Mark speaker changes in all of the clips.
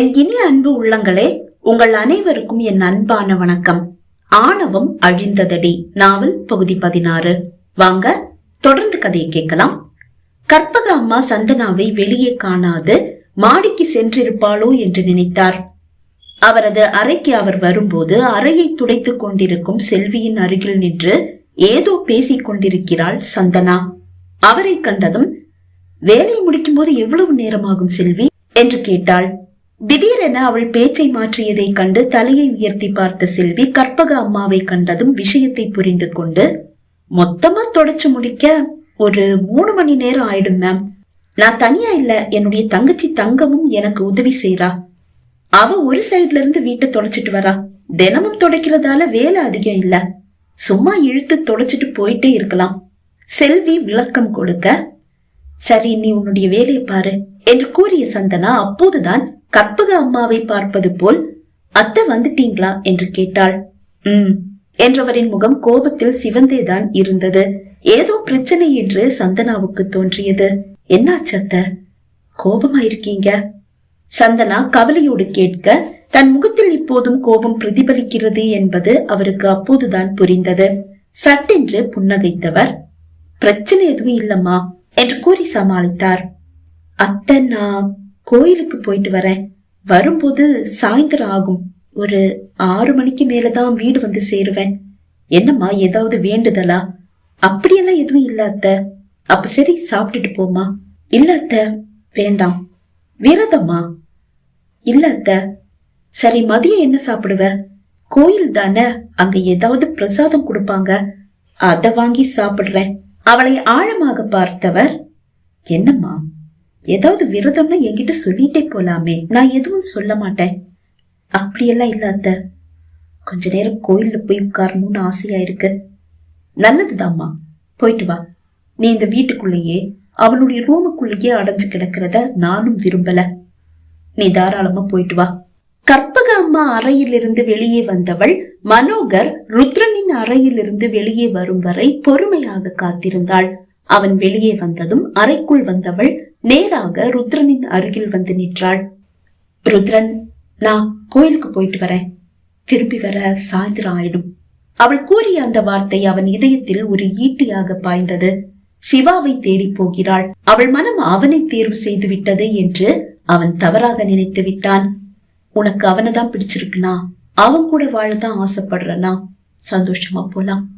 Speaker 1: என் இனிய அன்பு உள்ளங்களே உங்கள் அனைவருக்கும் என் அன்பான வணக்கம். ஆணவம் அழிந்ததடி நாவல் பகுதி பதினாறு. வாங்க தொடர்ந்து கதையை கேட்கலாம். கற்பக அம்மா சந்தனாவை வெளியே காணாது மாடிக்கு சென்றிருப்பாளோ என்று நினைத்தார். அவரது அறைக்கு அவர் வரும்போது அறையை துடைத்துக் கொண்டிருக்கும் செல்வியின் அருகில் நின்று ஏதோ பேசிக் கொண்டிருக்கிறாள் சந்தனா. அவரை கண்டதும் வேலையை முடிக்கும் போது எவ்வளவு நேரமாகும் செல்வி? என்று கேட்டாள். திடீரென அவள் பேச்சை மாற்றியதை கண்டு தலையை உயர்த்தி பார்த்த செல்வி கற்பக அம்மாவை கண்டதும் விஷயத்தை புரிந்து கொண்டு மொத்தமா தொடச்சு முடிக்க ஒரு மூணு மணி நேரம் ஆயிடும் மேம் நான் தனியா இல்ல என்னுடைய தங்கச்சி தங்கமும் எனக்கு உதவி செய்றா. அவ ஒரு சைட்ல இருந்து வீட்டை தொடச்சிட்டு வரா. தினமும் துடைக்கிறதால வேலை அதிகம் இல்ல. சும்மா இழுத்து தொடச்சிட்டு போயிட்டே இருக்கலாம். செல்வி விளக்கம் கொடுக்க சரி நீ உன்னுடைய வேலையை பாரு என்று கூறிய சந்தனா அப்போதுதான் கற்பக அம்மாவை பார்ப்பது போல் அத்தை வந்துட்டீங்களா? என்று கேட்டாள். ம் என்றவரின் முகம் கோபத்தில் சிவந்தேதான் இருந்தது. ஏதோ பிரச்சனை என்று சந்தனாவுக்கு தோன்றியது. என்னாச்சு அத்தை? கோபமா இருக்கீங்க சந்தனா கவலையோடு கேட்க தன் முகத்தில் இப்போதும் கோபம் பிரதிபலிக்கிறது என்பது அவருக்கு அப்போதுதான் புரிந்தது. சட்டென்று புன்னகைத்தவர் பிரச்சனை எதுவும் இல்லம்மா என்று கூறி சமாளித்தார். அத்தனா கோயிலுக்கு போயிட்டு வரேன். வரும்போது சாயந்தரம் ஆகும். ஒரு ஆறு மணிக்கு மேலதான் வீடு வந்து சேருவேன். என்னம்மா ஏதாவது வேண்டுதலா? அப்படியெல்லாம் எதுவும் இல்ல அத்தை. அப்ப சரி சாப்பிட்டுட்டு போமா இல்ல வேண்டாம். விரதம்மா? இல்ல சரி மதியம் என்ன சாப்பிடுவ? கோயில் தானே அங்க ஏதாவது பிரசாதம் கொடுப்பாங்க. அத வாங்கி சாப்பிடுறேன். அவளை ஆழமாக பார்த்தவர் என்னம்மா? ஏதாவது விரதம்னா என்கிட்ட சொல்லிட்டே போலாமே. நான் எதுவும் சொல்ல மாட்டேன். அப்படியெல்லாம் இல்ல அத்த. கொஞ்ச நேரம் கோயில்ல போய் உட்காரணும்னு ஆசையா இருக்கு நல்லதுதாம்மா. போயிட்டு வா. நீ இந்த வீட்டுக்குள்ளேயே அவளுடைய ரூமுக்குள்ளேயே அடைஞ்சு கிடக்கிறத நானும் விரும்பல. நீ தாராளமா போயிட்டு வா. கற்பக அம்மா அறையிலிருந்து வெளியே வந்தவள் மனோகர் ருத்ரனின் அறையிலிருந்து வெளியே வரும் வரை பொறுமையாக காத்திருந்தாள். அவன் வெளியே வந்ததும் அறைக்குள் வந்தவள் நேராக ருத்ரனின் அருகில் வந்து நின்றாள். ருத்ரன் நான் கோயிலுக்கு போயிட்டு வரேன். திரும்பி வர சாயந்தரம் ஆயிடும். அவள் கூறிய அந்த வார்த்தை அவன் இதயத்தில் ஒரு ஈட்டியாக பாய்ந்தது. சிவாவை தேடி போகிறாள். அவள் மனம் அவனை தேர்வு செய்து விட்டது என்று அவன் தவறாக நினைத்து விட்டான். உனக்கு அவனைதான் பிடிச்சிருக்குனா? அவன் கூட வாழதான் ஆசைப்படுறனா? சந்தோஷமா போலாம்.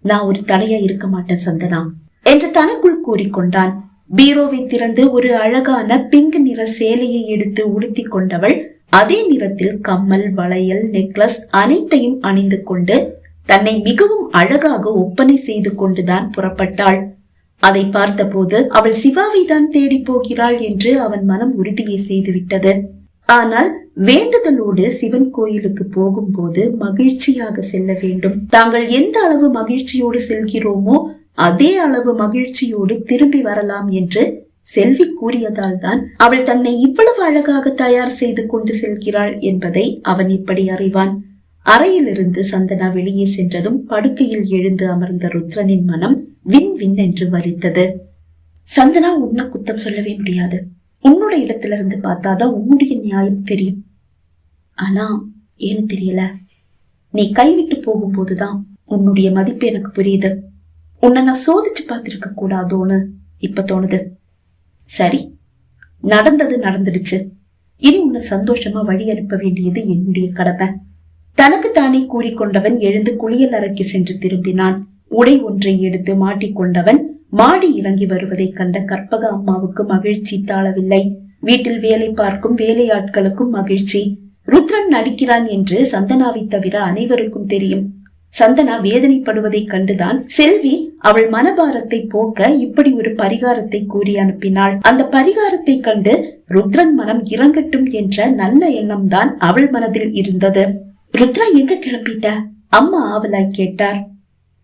Speaker 1: நான் ஒரு தடையா இருக்க மாட்டேன் சந்தனா என்று தனக்குள் கூறிக்கொண்டான் பீரோவை திறந்து ஒரு அழகான பிங்க் நிற சேலையை எடுத்து உடுத்திக் கொண்டவள் அதே நிறத்தில் கம்மல் வளையல் நெக்லஸ் அனைத்தையும் அணிந்து கொண்டு தன்னை மிகவும் அழகாக ஒப்பனை செய்து கொண்டுதான் புறப்பட்டாள். அதை பார்த்தபோது அவள் சிவாவை தான் தேடி போகிறாள் என்று அவன் மனம் உறுதியை செய்துவிட்டது. ஆனால் வேண்டுதலோடு சிவன் கோயிலுக்கு போகும்போது மகிழ்ச்சியாக செல்ல வேண்டும். தாங்கள் எந்த அளவு மகிழ்ச்சியோடு செல்கிறோமோ அதே அளவு மகிழ்ச்சியோடு திரும்பி வரலாம் என்று செல்வி கூறியதால் தான் அவள் தன்னை இவ்வளவு அழகாக தயார் செய்து கொண்டு செல்கிறாள் என்பதை அவன் இப்படி அறிவான். அறையிலிருந்து சந்தனா வெளியே சென்றதும் படுக்கையில் எழுந்து அமர்ந்த ருத்ரனின் மனம் வின் வின் என்று வலித்தது. சந்தனா உன்னை குத்தம் சொல்லவே முடியாது. உன்னோட இடத்துல இருந்து பார்த்தாதான் உன்னுடைய நியாயம் தெரியும். ஆனா ஏன்னு தெரியல? நீ கைவிட்டு போகும்போதுதான் உன்னுடைய மதிப்பு எனக்கு புரியுது. உன்னை நான் சோதிச்சு பார்த்துருக்க கூடாதோன்னு இப்ப தோணுது. சரி நடந்தது நடந்துடுச்சு. இனி உன்னை சந்தோஷமா வழி அனுப்ப வேண்டியது என்னுடைய கடமை. தனக்கு தானே கூறிக்கொண்டவன் எழுந்து குளியல் அறைக்கு சென்று திரும்பினான். உடை ஒன்றை எடுத்து மாட்டிக்கொண்டவன் மாடி இறங்கி வருவதைக் கண்ட கற்பக அம்மாவுக்கு மகிழ்ச்சி தாழவில்லை. வீட்டில் வேலை பார்க்கும் வேலையாட்களுக்கும் மகிழ்ச்சி. ருத்ரன் நடிக்கிறான் என்று சந்தனாவை தவிர அனைவருக்கும் தெரியும். சந்தனா வேதனைப்படுவதைக் கண்டுதான் செல்வி அவள் மனபாரத்தை போக்க இப்படி ஒரு பரிகாரத்தை கூறி அனுப்பினாள். அந்த பரிகாரத்தை கண்டு ருத்ரன் மனம் இறங்கட்டும் என்ற நல்ல எண்ணம்தான் அவள் மனதில் இருந்தது. ருத்ரா எங்க கிளம்பிட்ட? அம்மா ஆவலாய் கேட்டார்.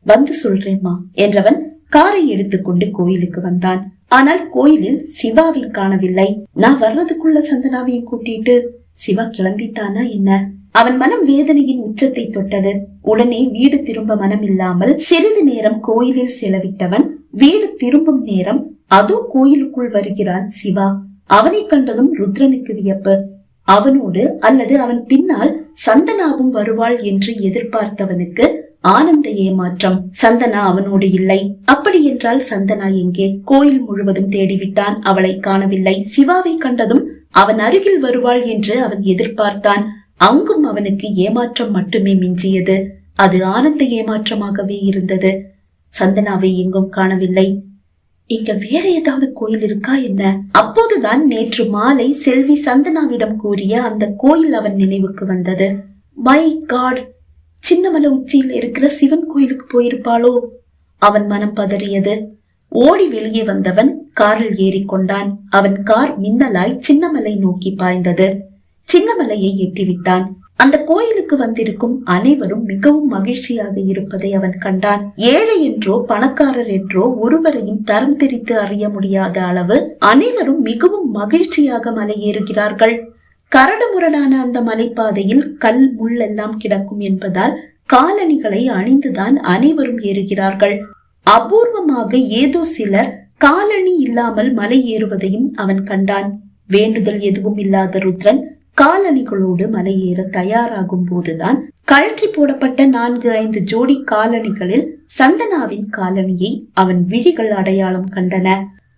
Speaker 1: வந்து சொல்றேம்மா என்றவன் காரை எடுத்துக்கொண்டு கோயிலுக்கு வந்தான். ஆனால் கோயிலில் சிவாவை காணவில்லை. நான் வர்றதுக்குள்ள சந்தனாவையும் கூட்டிட்டு சிவா கிளம்பிட்டானா என்ன? அவன் மனம் வேதனையின் உச்சத்தை தொட்டது. உடனே வீடு திரும்ப மனம் இல்லாமல் சிறிது நேரம் கோயிலில் செலவிட்டவன் வீடு திரும்பும் நேரம் அதோ கோயிலுக்குள் வருகிறான் சிவா. அவனை கண்டதும் ருத்ரனுக்கு வியப்பு. அவனோடு அல்லது அவன் பின்னால் சந்தனாவும் வருவாள் என்று எதிர்பார்த்தவனுக்கு ஆனந்த ஏமாற்றம். சந்தனா அவனோடு இல்லை. அப்படி என்றால் சந்தனா எங்கே? கோயில் முழுவதும் தேடிவிட்டான். அவளை காணவில்லை. சிவாவை கண்டதும் அவன் அருகில் வருவாள் என்று அவன் எதிர்பார்த்தான். அங்கும் அவனுக்கு ஏமாற்றம் மட்டுமே மிஞ்சியது. அது ஆனந்த ஏமாற்றமாகவே இருந்தது. சந்தனாவை எங்கும் காணவில்லை. இங்க வேற ஏதாவது கோயில் இருக்கா என்ன? அப்போதுதான் நேற்று மாலை செல்வி சந்தனாவிடம் கூறிய அந்த கோயில் அவன் நினைவுக்கு வந்தது. மை காட் சின்னமலை உச்சியில் இருக்கிற சிவன் கோயிலுக்கு போயிருப்பாளோ? அவன் மனம் பதறியது. ஓடி வெளியே வந்தவன் காரில் ஏறிக்கொண்டான். அவன் கார் மின்னலாய் சின்னமலை நோக்கி பாய்ந்தது. சின்னமலையை எட்டிவிட்டான். அந்த கோயிலுக்கு வந்திருக்கும் அனைவரும் மிகவும் மகிழ்ச்சியாக இருப்பதை அவன் கண்டான். ஏழை என்றோ பணக்காரர் என்றோ ஒருவரையும் தரம் திரித்து அறிய முடியாத அளவு அனைவரும் மிகவும் மகிழ்ச்சியாக மலையேறுகிறார்கள். கரடுமுரடான அந்த மலைப்பாதையில் கல் முள் எல்லாம் கிடக்கும் என்பதால் காலணிகளை அணிந்துதான் அனைவரும் ஏறுகிறார்கள். அபூர்வமாக ஏதோ சிலர் காலணி இல்லாமல் மலை ஏறுவதையும் அவன் கண்டான். வேண்டுதல் எதுவும் இல்லாத ருத்ரன் காலணிகளோடு மலையேற தயாராகும் போதுதான் கழற்றி போடப்பட்ட நான்கு ஐந்து ஜோடி காலணிகளில் சந்தனாவின் காலணியை அவன் விழிகள் அடையாளம் கண்டன.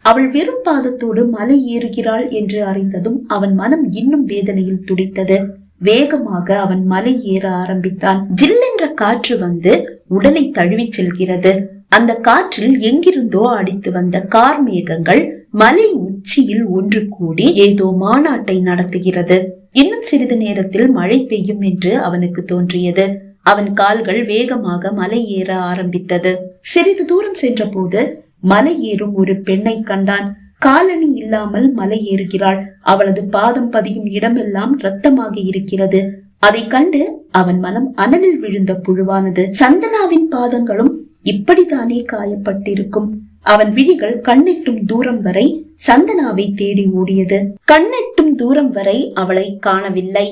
Speaker 1: அவள் வெறும் பாதத்தோடு மலை ஏறுகிறாள் என்று அறிந்ததும் அவன் மனம் இன்னும் வேதனையில் துடித்தது. வேகமாக அவன் மலை ஏற ஆரம்பித்தான். ஜில்லென்ற காற்று வந்து உடலை தழுவிச் செல்கிறது. அந்த காற்றில் எங்கிருந்தோ அடித்து வந்த கார் மேகங்கள் மலை உச்சியில் ஒன்று கூடி ஏதோ மாநாட்டை நடத்துகிறது. இன்னும் சிறிது நேரத்தில் மழை பெய்யும் என்று அவனுக்கு தோன்றியது. அவன் கால்கள் வேகமாக மலை ஏற ஆரம்பித்தது. சிறிது தூரம் சென்றபோது மலை ஏறும் ஒரு பெண்ணை கண்டான். காலணி இல்லாமல் மலை ஏறுகிறாள். அவளது பாதம் பதியும் இடமெல்லாம் ரத்தமாக இருக்கிறது. அதை கண்டு அவன் மனம் அனலில் விழுந்த புழுவானது. சந்தனாவின் பாதங்களும் இப்படித்தானே காயப்பட்டிருக்கும். அவன் விழிகள் கண்ணெட்டும் தூரம் வரை சந்தனாவை தேடி ஓடியது. கண்ணெட்டும் தூரம் வரை அவளை காணவில்லை.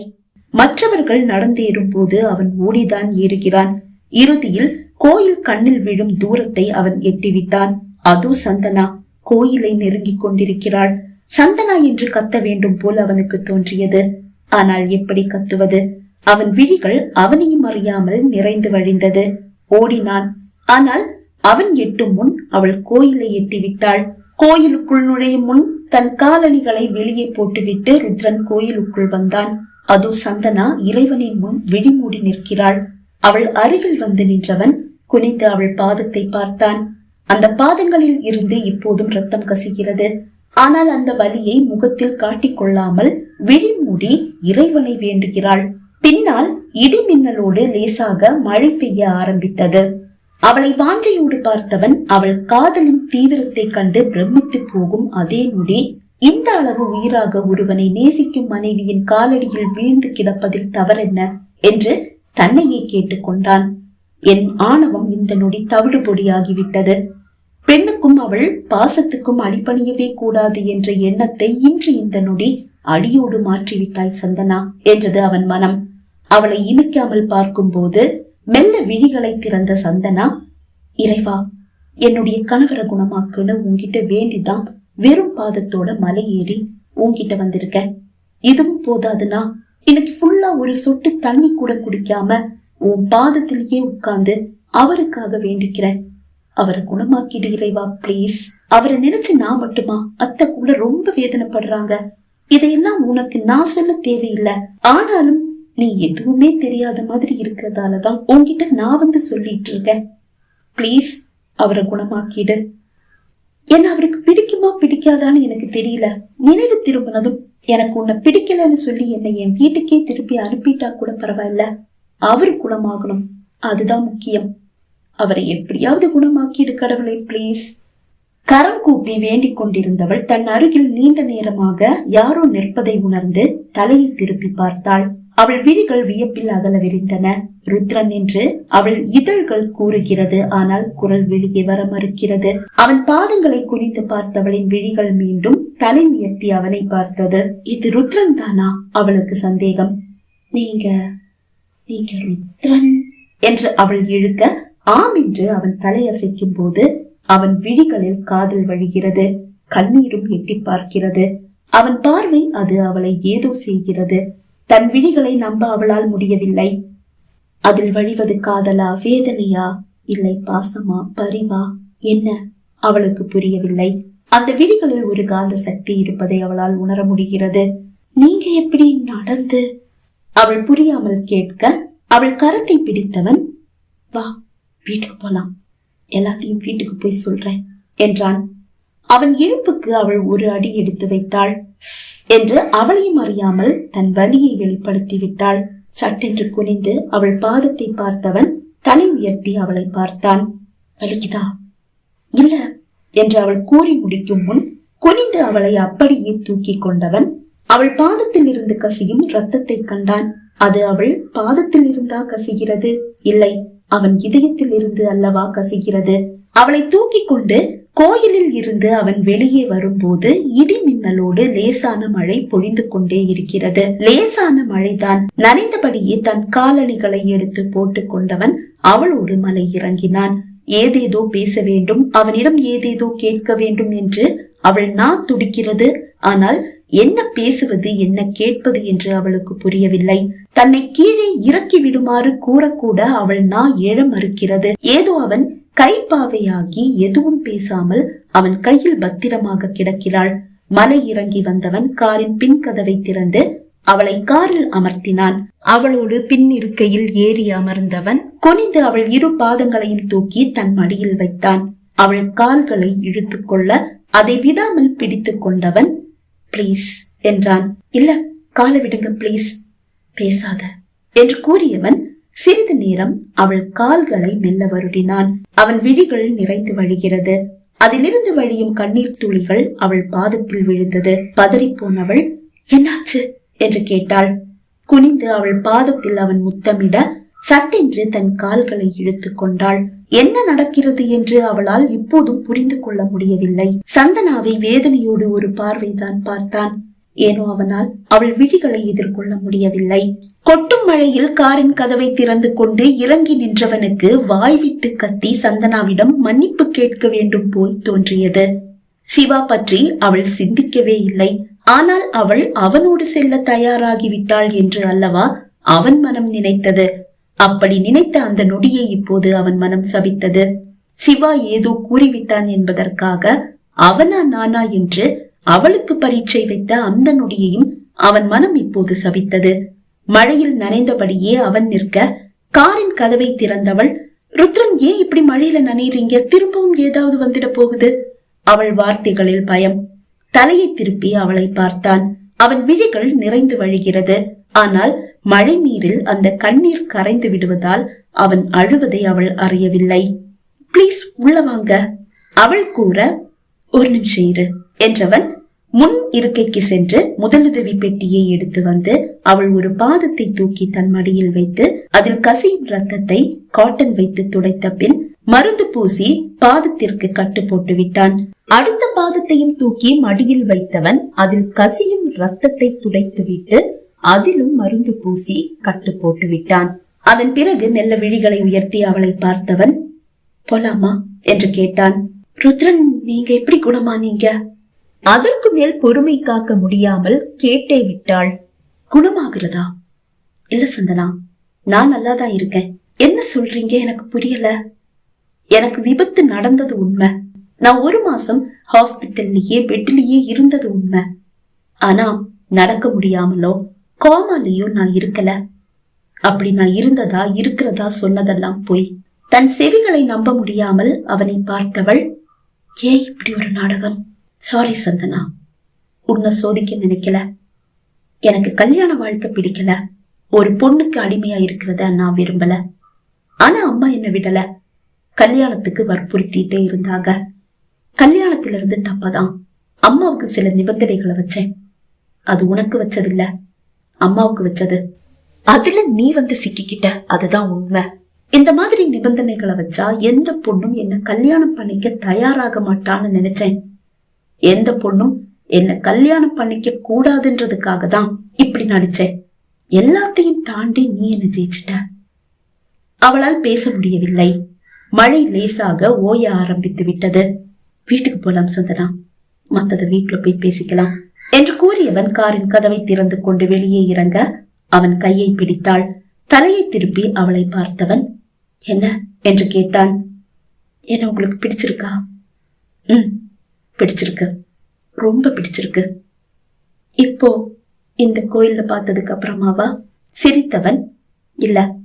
Speaker 1: மற்றவர்கள் நடந்தேறும் போது அவன் ஓடிதான் ஏறுகிறான். இறுதியில் கோயில் கண்ணில் விழும் தூரத்தை அவன் எட்டிவிட்டான். அதோ சந்தனா கோயிலை நெருங்கிக் கொண்டிருக்கிறாள். சந்தனா என்று கத்த வேண்டும் போல் அவனுக்கு தோன்றியது. ஆனால் எப்படி கத்துவது? அவன் விழிகள் அவனையும் அறியாமல் நிறைந்து வழிந்தது. ஓடினான். ஆனால் அவன் எட்டும் முன் அவள் கோயிலை எட்டிவிட்டாள். கோயிலுக்குள் நுழையும் முன் தன் காலணிகளை வெளியே போட்டுவிட்டு ருத்ரன் கோயிலுக்குள் வந்தான். அதோ சந்தனா இறைவனின் முன் விழிமூடி நிற்கிறாள். அவள் அருகில் வந்து நின்றவன் குனிந்து அவள் பாதத்தை பார்த்தான். அந்த பாதங்களில் இருந்து இப்போதும் ரத்தம் கசிகிறது. ஆனால் அந்த வலியை முகத்தில் காட்டிக்கொள்ளாமல் விழிமூடி இறைவனை வேண்டுகிறாள். பின்னால் இடி மின்னலோடு லேசாக மழை பெய்ய ஆரம்பித்தது. அவளை வாஞ்சையோடு பார்த்தவன் அவள் காதலின் தீவிரத்தை கண்டு பிரமித்து போகும் அதே நொடி இந்த அளவு உயிராக ஒருவனை நேசிக்கும் மனைவியின் காலடியில் வீழ்ந்து கிடப்பதில் தவறென்ன? என்று தன்னையே கேட்டுக்கொண்டான் என் ஆணவம் இந்த நொடி தவிடுபொடியாகிவிட்டது. பெண்ணுக்கும் அவள் பாசத்துக்கும் அடிபணியவே கூடாது என்ற எண்ணத்தை இன்று இந்த நொடி அடியோடு மாற்றிவிட்டாய் சந்தனா என்றது அவன் மனம். அவளை இமைக்காமல் பார்க்கும்போது மெல்ல விழிகளை திறந்த சந்தனா இறைவா என்னுடைய கணவரை குணமாக்குன்னு உன்கிட்ட வேண்டிதான் வெறும் பாதத்தோட மலை ஏறி உன்கிட்ட வந்திருக்க இதுவும் போதாதுன்னா இன்னைக்கு ஃபுல்லா ஒரு சொட்டு தண்ணி கூட குடிக்காம உன் பாதத்திலேயே உட்கார்ந்து அவருக்காக வேண்டிக்கிறேன். அவரை குணமாக்கிடு இறைவா ப்ளீஸ் அவரை நினைச்சு நான் மட்டுமா? அத்தை கூட ரொம்ப வேதனைப்படுறாங்க. இதையெல்லாம் உனக்கு நான் சொல்ல தேவையில்லை. ஆனாலும் நீ எதுவுமே தெரியாத மாதிரி இருக்கிறதாலதான் உன்கிட்ட நான் வந்து சொல்லிட்டு இருக்கேன் ப்ளீஸ் அவரை குணமாக்கிடு. என்ன அவருக்கு பிடிக்குமா பிடிக்காதான்னு எனக்கு தெரியல. நினைவு திரும்பினதும் எனக்கு உன்னை பிடிக்கலன்னு சொல்லி என்னை என் வீட்டுக்கே திருப்பி அனுப்பிட்டா கூட பரவாயில்ல. அவர் குணமாகணும். அதுதான் முக்கியம். அவரை எப்படியாவது குணமாக்கிடு கடவுளை ப்ளீஸ் கரம் கூப்பி வேண்டிக் கொண்டிருந்தவள் தன் அருகில் நீண்ட நேரமாக யாரோ நிற்பதை உணர்ந்து தலையை திருப்பி பார்த்தாள். அவள் விழிகள் வியப்பில் அகல விரிந்தன. ருத்ரன் என்று அவள் இதழ்கள் கூறுகிறது. ஆனால் குரல் வெளியே வர மறுக்கிறது. அவன் பாதங்களை குறித்து பார்த்தவளின் விழிகள் மீண்டும் தலை உயர்த்தி அவனை பார்த்தது. இது ருத்ரன் தானா? அவளுக்கு சந்தேகம். நீங்க நீங்க ருத்ரன்? என்று அவள் இழுக்க ஆம் என்று அவன் தலையசைக்கும் போது அவன் விழிகளில் காதல் வழிகிறது. கண்ணீரும் எட்டி பார்க்கிறது. அவன் பார்வை அது அவளை ஏதோ செய்கிறது. தன் விழிகளை நம்ப அவளால் முடியவில்லை. அதில் வழிவது காதலா வேதனையா? இல்லை பாசமா பரிவா? என்ன? அவளுக்கு புரியவில்லை. அந்த விழிகளில் ஒரு காந்த சக்தி இருப்பதை அவளால் உணர முடிகிறது. நீங்க எப்படி நடந்து? அவள் புரியாமல் கேட்க அவள் கரத்தை பிடித்தவன் வா வீட்டுக்கு போலாம். எல்லாத்தையும் வீட்டுக்கு போய் சொல்றேன் என்றான். அவன் இழுப்புக்கு அவள் ஒரு அடி எடுத்து வைத்தாள். என்று அவளையும் அறியாமல் தன் வலியை வெளிப்படுத்தி விட்டாள் சட்டென்று குனிந்து அவள் பாதத்தை பார்த்தவன் தலை உயர்த்தி அவளை பார்த்தான். வலிக்குதா? இல்ல என்று அவள் கூறி முடிக்கும் முன் குனிந்து அவளை அப்படியே தூக்கி கொண்டவன் அவள் பாதத்தில் இருந்து கசியும் ரத்தத்தை கண்டான். அது அவள் பாதத்தில் இருந்தா கசிகிறது? இல்லை அவன் இதயத்தில் இருந்து அல்லவா கசிகிறது? அவளை தூக்கி கொண்டு கோயிலில் இருந்து அவன் வெளியே வரும்போது இடி மின்னலோடு லேசான மழை பொழிந்து கொண்டே இருக்கிறது. லேசான மழைதான். நனைந்தபடியே தன் காலணிகளை எடுத்து போட்டு கொண்டவன் அவளோடு மலை இறங்கினான் ஏதேதோ பேச வேண்டும் அவனிடம் ஏதேதோ கேட்க வேண்டும் என்று அவள் நா துடிக்கிறது. ஆனால் என்ன பேசுவது என்ன கேட்பது என்று அவளுக்கு புரியவில்லை. தன்னை கீழே இறக்கி விடுமாறு கூறக்கூட அவள் நா ஏழ மறுக்கிறது. ஏதோ அவன் கைப்பாவையாகி எதுவும் பேசாமல் அவன் கையில் பத்திரமாக கிடக்கிறாள். மலை இறங்கி வந்தவன் காரின் பின் கதவை திறந்து அவளை காரில் அமர்த்தினான். அவளோடு பின் இருக்கையில் ஏறி அமர்ந்தவன் கொனிந்து அவள் இரு பாதங்களையும் தூக்கி தன் மடியில் வைத்தான். அவள் கால்களை இழுத்துக் கொள்ள அதை விடாமல் பிடித்துக் கொண்டவன் ப்ளீஸ் என்றான். இல்ல காலை விடுங்க ப்ளீஸ் பேசாத என்று கூறியவன் சிறிது நேரம் அவள் கால்களை மெல்ல வருடினான். அவன் விழிகள் நிறைந்து வழிகிறது. அதிலிருந்து வழியும் கண்ணீர் துளிகள் அவள் பாதத்தில் விழுந்தது. பதறிப்போனவள் என்னாச்சு? என்று கேட்டாள். குனிந்து அவள் பாதத்தில் அவன் முத்தமிட சட்டென்று தன் கால்களை இழுத்துக் கொண்டாள். என்ன நடக்கிறது என்று அவளால் இப்போதும் புரிந்து கொள்ள முடியவில்லை. சந்தனாவை வேதனையோடு ஒரு பார்வைதான் பார்த்தான். ஏனோ அவனால் அவள் விழிகளை எதிர்கொள்ள முடியவில்லை. கொட்டும் மழையில் காரின் கதவை திறந்து கொண்டு இறங்கி நின்றவனுக்கு வாய்விட்டு கத்தி சந்தனாவிடம் மன்னிப்பு கேட்க வேண்டும் போல் தோன்றியது. சிவா பற்றி அவள் சிந்திக்கவே இல்லை. ஆனால் அவள் அவனோடு செல்ல தயாராகிவிட்டாள் என்று அல்லவா அவன் மனம் நினைத்தது. அப்படி நினைத்த அந்த நொடியை இப்போது அவன் மனம் சபித்தது. சிவா ஏதோ கூறிவிட்டான் என்பதற்காக அவனா நானா? என்று அவளுக்கு பரீட்சை வைத்த அந்த நொடியையும் அவன் மனம் இப்போது சபித்தது. மழையில் நனைந்தபடியே அவன் நிற்க காரின் கதவை திறந்தவள் ருத்ரன் ஏன் இப்படி மழையில நனைறீங்க திரும்பவும் ஏதாவது வந்துட போகுது? அவள் வார்த்தைகளில் பயம். தலையை திருப்பி அவளை பார்த்தான். அவன் விழிகள் நிறைந்து வழிகிறது. ஆனால் மழை நீரில் அந்த கண்ணீர் கரைந்து விடுவதால் அவன் அழுவதை அவள் அறியவில்லை. பிளீஸ் உள்ள வாங்க. அவள் கூற ஒரு நிமிஷம் இரு என்றவன் முன் இருக்கைக்கு சென்று முதலுதவி பெட்டியை எடுத்து வந்து அவள் ஒரு பாதத்தை தூக்கி தன் மடியில் வைத்து அதில் கசியும் ரத்தத்தை காட்டன் வைத்து துடைத்த பின் மருந்து பூசி பாதத்திற்கு கட்டு போட்டு விட்டான். அடுத்த பாதத்தையும் தூக்கி மடியில் வைத்தவன் அதில் கசியும் ரத்தத்தை துடைத்துவிட்டு அதிலும் மருந்து பூசி கட்டு போட்டு விட்டான் அதன் பிறகு மெல்ல விழிகளை உயர்த்தி அவளை பார்த்தவன் போலாமா? என்று கேட்டான். ருத்ரன் நீங்க எப்படி குணமானீங்க அதற்கு மேல் பொறுமை காக்க முடியாமல் கேட்டே விட்டாள். குணமாகிறதா? இல்ல சந்தனா நான் நல்லாதான் இருக்கேன். என்ன சொல்றீங்க? எனக்கு புரியல. எனக்கு விபத்து நடந்தது உண்மை. நான் ஒரு மாசம் ஹாஸ்பிட்டல்லையே பெட்லயே இருந்தது உண்மை. ஆனா நடக்க முடியாமலோ? கோமாலையோ நான் இருக்கல. அப்படி நான் இருந்ததா இருக்கிறதா சொன்னதெல்லாம் போய் தன் செவிகளை நம்ப முடியாமல் அவனை பார்த்தவள் ஏ இப்படி ஒரு நாடகம். சாரி சந்தனா. உன்னை சோதிக்க நினைக்கல. எனக்கு கல்யாண வாழ்க்கை பிடிக்கல. ஒரு பொண்ணுக்கு அடிமையா இருக்கிறத நான் விரும்பல. ஆனா அம்மா என்ன விடல. கல்யாணத்துக்கு வற்புறுத்திட்டே இருந்தாங்க. கல்யாணத்துல இருந்து தப்பதான். அம்மாவுக்கு சில நிபந்தனைகளை வச்சேன். அது உனக்கு வச்சதில்ல. அம்மாவுக்கு வச்சது. அதுல நீ வந்து சிக்கிக்கிட்ட அதுதான் உண்மை. இந்த மாதிரி நிபந்தனைகளை வச்சா எந்த பொண்ணும் என்ன கல்யாணம் பண்ணிக்க தயாராக மாட்டான்னு நினைச்சேன். எந்த பொண்ணும் என்ன கல்யாணம் பண்ணிக்க கூடாதுன்றதுக்காக தான் இப்படி நடிச்சேன். எல்லாத்தையும் தாண்டி நீ என்ன ஜெயிச்சிட்ட. அவளால் பேச முடியவில்லை. மழை லேசாக ஓய ஆரம்பித்து விட்டது. வீட்டுக்கு போலாம் சந்தனா மத்தத வீட்டுல போய் பேசிக்கலாம். என்று கூறியவன் காரின் கதவை திறந்து கொண்டு வெளியே இறங்க அவன் கையை பிடித்தாள். தலையை திருப்பி அவளை பார்த்தவன் என்ன? என்று கேட்டான். என்ன உங்களுக்கு பிடிச்சிருக்கா? ம் பிடிச்சிருக்கு. ரொம்ப பிடிச்சிருக்கு. இப்போ இந்த கோயில்ல பார்த்ததுக்கு அப்புறமாவா? சிரித்தவன் இல்ல.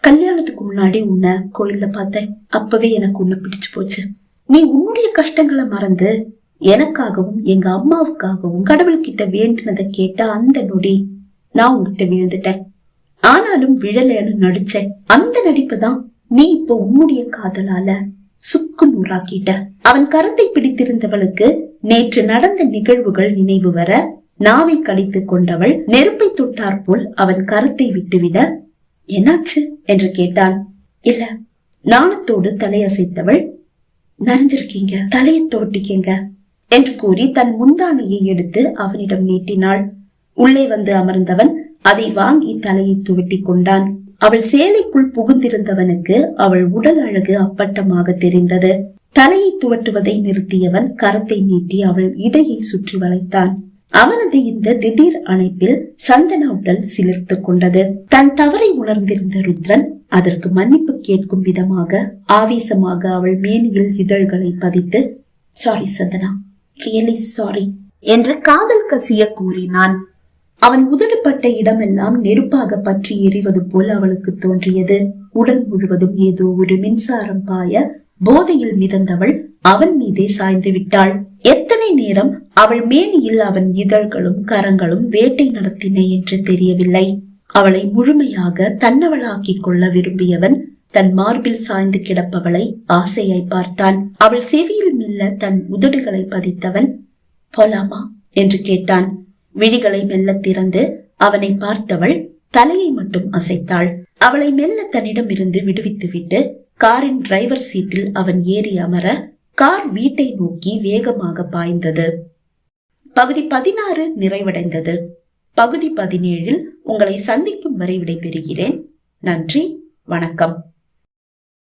Speaker 1: கல்யாணத்துக்கு முன்னாடி உன்னை கோயில்ல பார்த்தேன். அப்பவே எனக்கு உன்னை பிடிச்சு போச்சு. நீ உன்னுடைய கஷ்டங்களை மறந்து எனக்காகவும் எங்க அம்மாவுக்காகவும் கடவுள்கிட்ட வேண்டினதை கேட்ட அந்த நொடி நான் உன்கிட்ட விழுந்துட்டேன். ஆனாலும் விழலைன்னு நடிச்சேன் அந்த நடிப்பு தான் நீ இப்போ உன்னுடைய காதலால சுக்கு நூறாக்கிட்ட. அவன் கரத்தை பிடித்திருந்தவளுக்கு நேற்று நடந்த நிகழ்வுகள் நினைவு வர நாவை கடித்துக் கொண்டவள் நெருப்பை தொட்டார் போல் அவன் கரத்தை விட்டுவிட என்னாச்சு என்று கேட்டான். இல்ல நாணத்தோடு தலையசைத்தவள் நனைஞ்சிருக்கீங்க தலையை தோட்டிக்கீங்க என்று கூறி தன் முந்தானையை எடுத்து அவனிடம் நீட்டினாள். உள்ளே வந்து அமர்ந்தவன் அதை வாங்கி தலையை துவட்டி கொண்டான். அவள் சேலைக்குள் புகுந்திருந்தவனுக்கு அவள் உடல் அழகு அப்பட்டமாக தெரிந்தது. தலையை துவட்டுவதை நிறுத்தியவன் கரத்தை நீட்டி அவள் இடையை சுற்றி வளைத்தான். அவனது இந்த திடீர் அணைப்பில் சந்தன உடல் சிலிர்த்து கொண்டது. தன் தவறை உணர்ந்திருந்த ருத்ரன் அதற்கு மன்னிப்பு கேட்கும் விதமாக ஆவேசமாக அவள் மேனியில் இதழ்களை பதித்து சாரி சந்தனா ரியலி சாரி என்று காதல் கசிய கூறினான். அவன் உதடுப்பட்ட இடமெல்லாம் நெருப்பாக பற்றி எரிவது போல் அவளுக்கு தோன்றியது. உடல் முழுவதும் ஏதோ ஒரு மின்சாரம் பாய போதையில் மிதந்தவள் அவன் மீதே சாய்ந்து விட்டாள். எத்தனை நேரம் அவள் மேனியில் அவன் இதழ்களும் கரங்களும் வேட்டை நடத்தின என்று தெரியவில்லை. அவளை முழுமையாக தன்னவளாக்கிக் கொள்ள விரும்பியவன் தன் மார்பில் சாய்ந்து கிடப்பவளை ஆசையை பார்த்தான் அவள் செவியில் மெல்ல தன் உதடுகளை பதித்தவன் போலாமா? என்று கேட்டான். விழிகளை மெல்ல திறந்து அவனை பார்த்தவள் தலையை மட்டும் அசைத்தாள். அவளை மெல்ல தன்னிடம் இருந்து விடுவித்துவிட்டு காரின் டிரைவர் சீட்டில் அவன் ஏறி அமர கார் வீட்டை நோக்கி வேகமாக பாய்ந்தது. பகுதி பதினாறு நிறைவடைந்தது. பகுதி பதினேழில் உங்களை சந்திக்கும் வரை விடைபெறுகிறேன். நன்றி வணக்கம்.